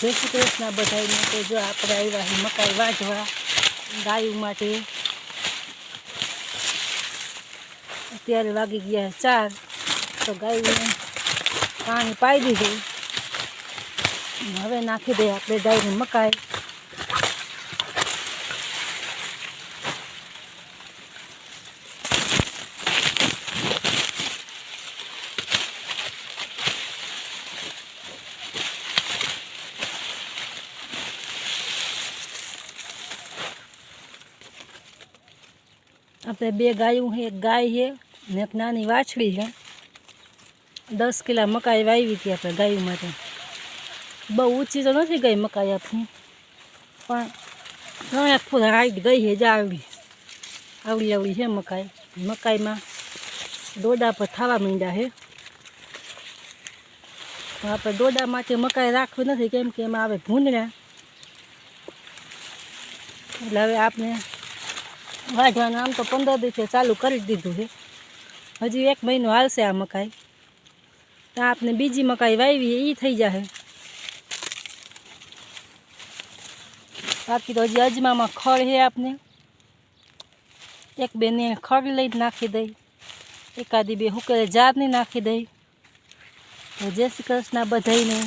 જય શ્રી કૃષ્ણ બધાને તો જો આપણે આવ્યા મકાઈ વાઢવા ગાયું માટે. અત્યારે વાગી ગયા ચાર, તો ગાયને પાણી પાઈ દીધું. હવે નાખી દઈએ આપણે ગાયને મકાઈ. આપણે બે ગાયું છે, એક ગાય છે ને એક નાની વાછડી છે. દસ કિલા મકાઈ વાવી હતી આપણે ગાયું માટે. બહુ ઊંચી તો નથી ગઈ મકાઈ આપણી. પણ એક ફૂટ હાઈટ ગઈ છે, જ આવડી. આવડી આવડી છે મકાઈ. મકાઈમાં દોડા પર થવા માંડ્યા છે. આપણે દોડા માટે મકાઈ રાખવી નથી કેમ કે એમાં આવે ભૂંડણા. એટલે હવે આપણે વાઢવાનું આમ તો પંદર દિવસે ચાલુ કરી દીધું છે. હજી એક મહિનો હાલશે આ મકાઈ. તો આપણે બીજી મકાઈ વાવી એ થઈ જશે બાકી તો હજી અજમામાં ખડ છે આપને. એક બેને ખડ લઈને નાખી દઈ. એકાદી બે હુકરે જારની નાખી દઈ. જય શ્રી કૃષ્ણ બધાઈને